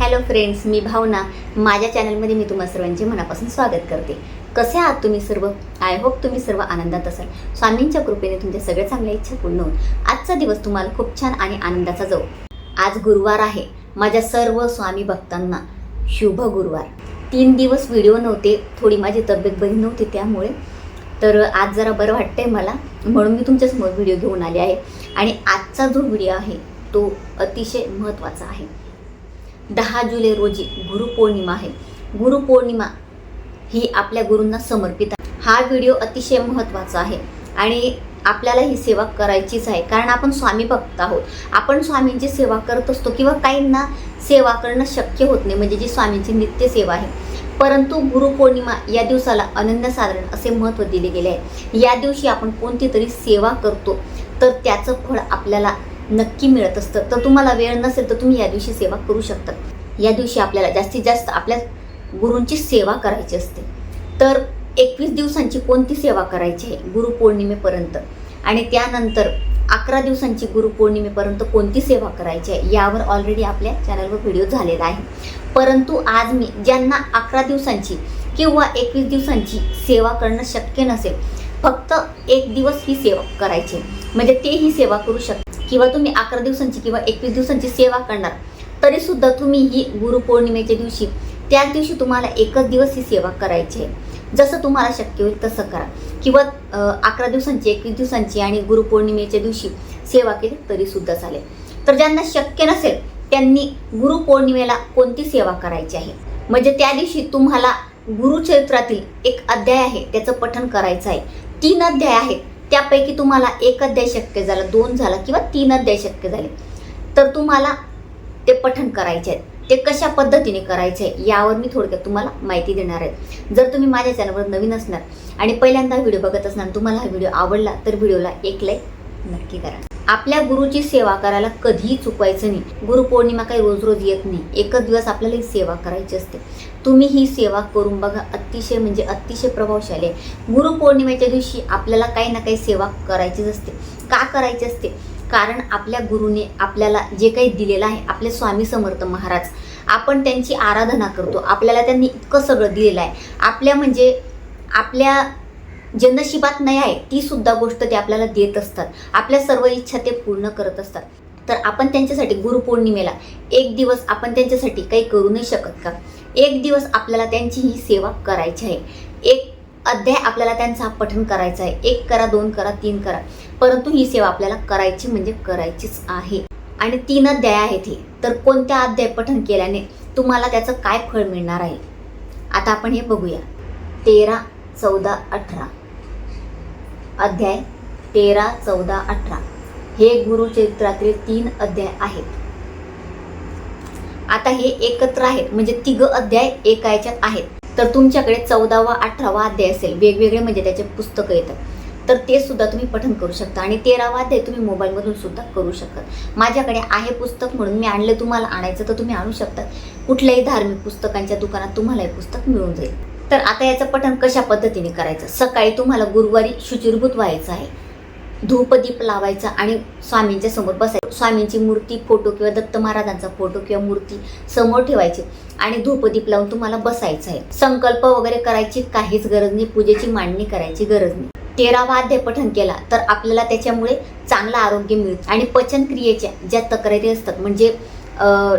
Hello friends मी भावना. माझ्या चॅनलमध्ये मी तुम्हा सर्वांचे मनापासून स्वागत करते. कसे आहात तुम्ही सर्व? आय होप तुम्ही सर्व आनंदात असाल. स्वामींच्या कृपेने तुमच्या सगळ्या चांगल्या इच्छा पूर्ण होऊन आजचा दिवस तुम्हाला खूप छान आणि आनंदाचा जाऊ. आज गुरुवार आहे. माझ्या सर्व स्वामी भक्तांना शुभ गुरुवार. तीन दिवस व्हिडिओ नव्हते थोडी माझी तब्येत बरी नव्हती त्यामुळे. तर आज जरा बरं वाटतंय मला. म्हणून मी तुमच्यासमोर व्हिडिओ घेऊन आले आहे. आणि आजचा जो व्हिडिओ आहे तो अतिशय महत्त्वाचा आहे. दहा जुलै रोजी गुरुपौर्णिमा आहे. गुरुपौर्णिमा ही आपल्या गुरूंना समर्पित आहे. हा व्हिडिओ अतिशय महत्त्वाचा आहे आणि आपल्याला ही सेवा करायचीच आहे. कारण आपण स्वामी भक्त आहोत. आपण स्वामींची सेवा करत असतो किंवा काहींना सेवा करणं शक्य होत नाही म्हणजे जी स्वामींची नित्य सेवा आहे. परंतु गुरुपौर्णिमा या दिवसाला अनन्यसाधारण असे महत्त्व दिले गेले आहे. या दिवशी आपण कोणती तरी सेवा करतो तर त्याचं फळ आपल्याला नक्की मिळत असतं. तर तुम्हाला वेळ नसेल तर तुम्ही या दिवशी सेवा करू शकता. या दिवशी आपल्याला जास्तीत जास्त आपल्या गुरूंची सेवा करायची असते. तर एकवीस दिवसांची कोणती सेवा करायची आहे? गुरुपौर्णिमेपर्यंत. आणि त्यानंतर अकरा दिवसांची गुरुपौर्णिमेपर्यंत कोणती सेवा करायची आहे? यावर ऑलरेडी आपल्या चॅनलवर व्हिडिओ झालेला आहे. परंतु आज मी ज्यांना अकरा दिवसांची किंवा एकवीस दिवसांची सेवा करणं शक्य नसेल फक्त एक दिवस ही सेवा करायची आहे. म्हणजे ते ही सेवा करू शकतात किंवा तुम्ही अकरा दिवसांची किंवा एकवीस दिवसांची सेवा करणार तरी सुद्धा तुम्ही ही गुरुपौर्णिमेच्या दिवशी त्याच दिवशी तुम्हाला एकच दिवस ही सेवा करायची आहे. जसं तुम्हाला शक्य होईल तसं करा. किंवा अकरा दिवसांची एकवीस दिवसांची आणि गुरुपौर्णिमेच्या दिवशी सेवा केली तरी सुद्धा चालेल. तर ज्यांना शक्य नसेल त्यांनी गुरुपौर्णिमेला कोणती सेवा करायची आहे? म्हणजे त्या दिवशी तुम्हाला गुरुचरित्रातील एक अध्याय आहे त्याचं पठण करायचं आहे. तीन अध्याय आहेत. त्यापैकी तुम्हाला एक अध्याय शक्य झाला दोन झाला किंवा तीन अध्याय शक्य झाले. तर तुम्हाला ते पठण करायचे आहेत. ते कशा पद्धतीने करायचे आहे यावर मी थोडक्यात तुम्हाला माहिती देणार आहे. जर तुम्ही माझ्या चॅनलवर नवीन असणार आणि पहिल्यांदा व्हिडिओ बघत असणार तुम्हाला हा व्हिडिओ आवडला तर व्हिडिओला एक लाईक नक्की करा. आपल्या गुरुची सेवा करायला कधीही चुकवायचं नाही. गुरुपौर्णिमा काही रोज रोज येत नाही. एकच दिवस आपल्याला ही सेवा करायची असते. तुम्ही ही सेवा करून बघा. अतिशय म्हणजे अतिशय प्रभावशाली आहे. गुरुपौर्णिमेच्या दिवशी आपल्याला काही ना काही सेवा करायचीच असते. का करायची असते? कारण आपल्या गुरुने आपल्याला जे काही दिलेलं आहे आपले स्वामी समर्थ महाराज आपण त्यांची आराधना करतो. आपल्याला त्यांनी इतकं सगळं दिलेलं आहे. आपल्या म्हणजे आपल्या जे नशिबात नाही आहे ती सुद्धा गोष्ट ते आपल्याला देत असतात. आपल्या सर्व इच्छा ते पूर्ण करत असतात. तर आपण त्यांच्यासाठी गुरुपौर्णिमेला एक दिवस आपण त्यांच्यासाठी काही करू नाही शकत का? एक दिवस आपल्याला त्यांची ही सेवा करायची आहे. एक अध्याय आपल्याला त्यांचा पठण करायचा आहे. एक करा दोन करा तीन करा. परंतु ही सेवा आपल्याला करायची म्हणजे करायचीच आहे. आणि तीन अध्याय आहेत हे. तर कोणत्या अध्याय पठण केल्याने तुम्हाला त्याचं काय फळ मिळणार आहे? आता आपण हे बघूया. तेरा चौदा अठरा. अध्याय तेरा चौदा अठरा. हे गुरुचरित्रातील तीन अध्याय आहेत. आता हे एकत्र आहेत म्हणजे तिघ अध्याय एका याच्यात आहेत. तर तुमच्याकडे चौदावा अठरावा अध्याय असेल वेगवेगळे म्हणजे त्याचे पुस्तकं येतात. तर ते सुद्धा तुम्ही पठन करू शकता आणि तेरावा अध्याय तुम्ही मोबाईलमधून सुद्धा करू शकता. माझ्याकडे आहे पुस्तक म्हणून मी आणलं तुम्हाला आणायचं तर तुम्ही आणू शकता. कुठल्याही धार्मिक पुस्तकांच्या दुकानात तुम्हाला हे पुस्तक मिळून जाईल. तर आता याचं पठन कशा पद्धतीने करायचं? सकाळी तुम्हाला गुरुवारी शुचिरभूत व्हायचं आहे. धूपदीप लावायचा आणि स्वामींच्या समोर बसायचं. स्वामींची मूर्ती फोटो किंवा दत्त महाराजांचा फोटो किंवा मूर्ती समोर ठेवायची आणि धूपदीप लावून तुम्हाला बसायचं आहे. संकल्प वगैरे करायची काहीच गरज नाही पूजेची मांडणी करायची गरज नाही. तेरावा अध्याय पठण केला तर आपल्याला त्याच्यामुळे चांगलं आरोग्य मिळतं. आणि पचनक्रियेच्या ज्या तक्रारी असतात म्हणजे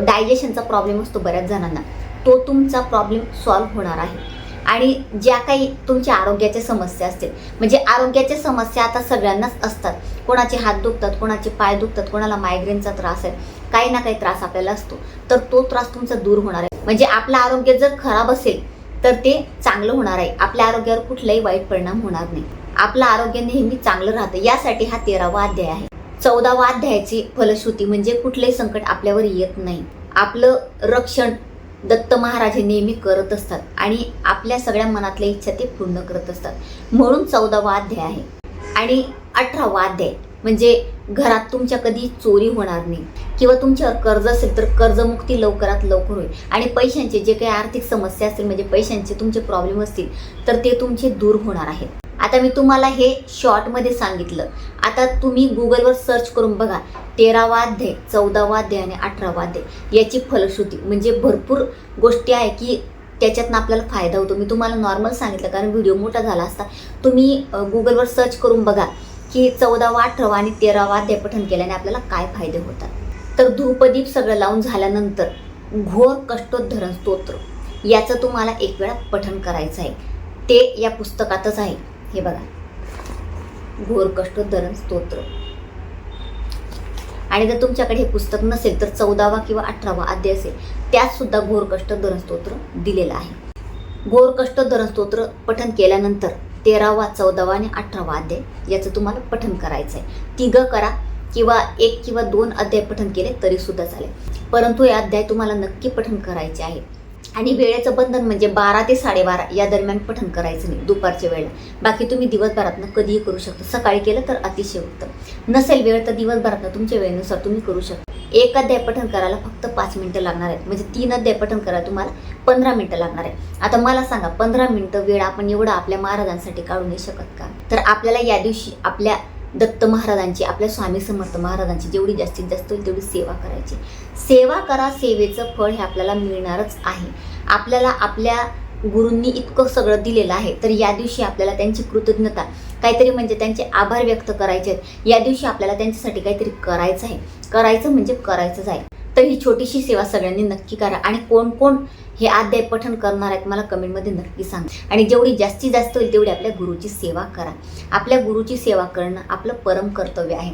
डायजेशनचा प्रॉब्लेम असतो बऱ्याच जणांना तो तुमचा प्रॉब्लेम सॉल्व्ह होणार आहे. आणि ज्या काही तुमच्या आरोग्याच्या समस्या असतील म्हणजे आरोग्याच्या समस्या आता सगळ्यांनाच असतात. कोणाचे हात दुखतात कोणाचे पाय दुखतात कोणाला मायग्रेनचा त्रास आहे काही ना काही त्रास आपल्याला असतो. तर तो त्रास तुमचा दूर होणार आहे. म्हणजे आपलं आरोग्य जर खराब असेल तर ते चांगलं होणार आहे. आपल्या आरोग्यावर कुठलाही वाईट परिणाम होणार नाही. आपलं आरोग्य नेहमी चांगलं राहतं. यासाठी हा तेरावा अध्याय आहे. चौदावा अध्यायाची फलश्रुती म्हणजे कुठलंही संकट आपल्यावर येत नाही. आपलं रक्षण दत्त महाराज हे नेहमी करत असतात आणि आपल्या सगळ्या मनातल्या इच्छा ते पूर्ण करत असतात. म्हणून चौदावा अध्याय आहे. आणि अठरावा अध्याय म्हणजे घरात तुमच्या कधी चोरी होणार नाही. किंवा तुमच्यावर कर्ज असेल तर कर्जमुक्ती लवकरात लवकर होईल. आणि पैशांचे जे काही आर्थिक समस्या असतील म्हणजे पैशांचे तुमचे प्रॉब्लेम असतील तर ते तुमचे दूर होणार आहेत. आता मी तुम्हाला हे शॉर्टमध्ये सांगितलं. आता तुम्ही गुगलवर सर्च करून बघा तेरावा अध्याय चौदावा अध्याय आणि अठरावा अध्याय. याची फलश्रुती म्हणजे भरपूर गोष्टी आहे की त्याच्यातनं आपल्याला फायदा होतो. मी तुम्हाला नॉर्मल सांगितलं कारण व्हिडिओ मोठा झाला असता. तुम्ही गुगलवर सर्च करून बघा की चौदावा अठरावा आणि तेरावा अध्याय पठण केल्याने आपल्याला काय फायदे होतात. तर धूपदीप सगळं लावून झाल्यानंतर घोर कष्टोद्धरण स्तोत्र. याचं तुम्हाला एक वेळा पठण करायचं आहे. ते या पुस्तकातच आहे. हे बघा. घोर कष्टोद्धरण स्तोत्र. आणि जर तुमच्याकडे हे पुस्तक नसेल तर चौदावा किंवा अठरावा अध्याय असेल त्यात सुद्धा घोर कष्टोद्धरण स्तोत्र दिलेलं आहे. घोर कष्टोद्धरण स्तोत्र पठन केल्यानंतर तेरावा चौदावा आणि अठरावा अध्याय याचं तुम्हाला पठन करायचं आहे. तिघं करा किंवा एक किंवा दोन अध्याय पठन केले तरी सुद्धा चालेल. परंतु हे अध्याय तुम्हाला नक्की पठन करायचे आहे. आणि वेळेचं बंधन म्हणजे बारा ते साडेबारा या दरम्यान पठन करायचं नाही दुपारच्या वेळेला. बाकी तुम्ही दिवसभरातनं कधीही करू शकता. सकाळी केलं तर अतिशय उत्तम. नसेल वेळ तर दिवसभरातनं तुमच्या वेळेनुसार तुम्ही करू शकता. एक अध्याय पठण करायला फक्त पाच मिनटं लागणार आहेत. म्हणजे तीन अध्याय पठण करायला तुम्हाला पंधरा मिनटं लागणार आहे आता मला सांगा पंधरा मिनटं वेळ आपण एवढं आपल्या महाराजांसाठी काढू नाही शकत का? तर आपल्याला या दिवशी आपल्या दत्त महाराजांची आपल्या स्वामी समर्थ महाराजांची जेवढी जास्तीत जास्त होईल तेवढी सेवा करायची. सेवा करा सेवेचं फळ हे आपल्याला मिळणारच आहे. आपल्याला आपल्या गुरूंनी इतकं सगळं दिलेलं आहे तर या दिवशी आपल्याला त्यांची कृतज्ञता काहीतरी म्हणजे त्यांचे आभार व्यक्त करायचे आहेत. या दिवशी आपल्याला त्यांच्यासाठी काहीतरी करायचं आहे. करायचं म्हणजे करायचंच आहे. तर ही छोटीशी सेवा सगळ्यांनी नक्की करा. आणि कोण कोण हे अध्याय पठण करणार आहेत मला कमेंटमध्ये नक्की सांगा. आणि जेवढी जास्तीत जास्त होईल तेवढी आपल्या गुरुची सेवा करा. आपल्या गुरुची सेवा करणं आपलं परम कर्तव्य आहे.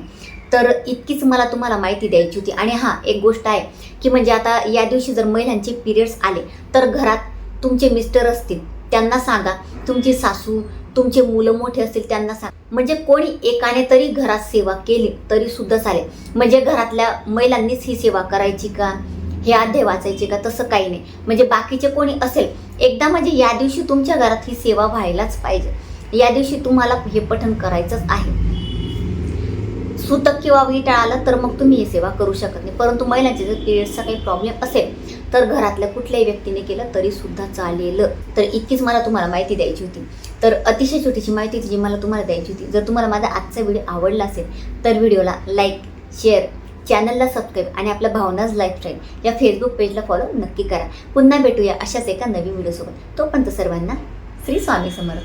तर इतकीच मला तुम्हाला माहिती द्यायची होती. आणि हां एक गोष्ट आहे की म्हणजे आता या दिवशी जर महिलांचे पिरियड्स आले तर घरात तुमचे मिस्टर असतील त्यांना सांगा तुमची सासू तुमचे मुलं मोठे असतील त्यांना सांग. म्हणजे कोणी एकाने तरी घरात सेवा केली तरी सुद्धा चालेल. म्हणजे घरातल्या महिलांनीच ही सेवा करायची का? हे अध्याय वाचायचे का? तसं काही नाही. म्हणजे बाकीचे कोणी असेल एकदा म्हणजे या दिवशी तुमच्या घरात ही सेवा व्हायलाच पाहिजे. या दिवशी तुम्हाला हे पठण करायचंच आहे. सुतक किंवा वीट आलं तर मग तुम्ही ही सेवा करू शकत नाही. परंतु महिलांचे जर पिरियड्सचा काही प्रॉब्लेम असेल तर घरातल्या कुठल्याही व्यक्तीने केलं तरी सुद्धा चालेल. तर इतकीच मला तुम्हाला माहिती द्यायची होती. तर अतिशय छोटीशी माहिती जी मला तुम्हाला द्यायची होती जर तुम्हाला माझा आजचा व्हिडिओ आवडला असेल तर व्हिडिओला लाईक शेअर चॅनलला सबस्क्राईब आणि आपल्या भावनाज लाईफस्टाईल या फेसबुक पेजला फॉलो नक्की करा. पुन्हा भेटूया अशाच एका नवीन व्हिडिओसोबत तोपर्यंत सर्वांना श्री स्वामी समर्थ.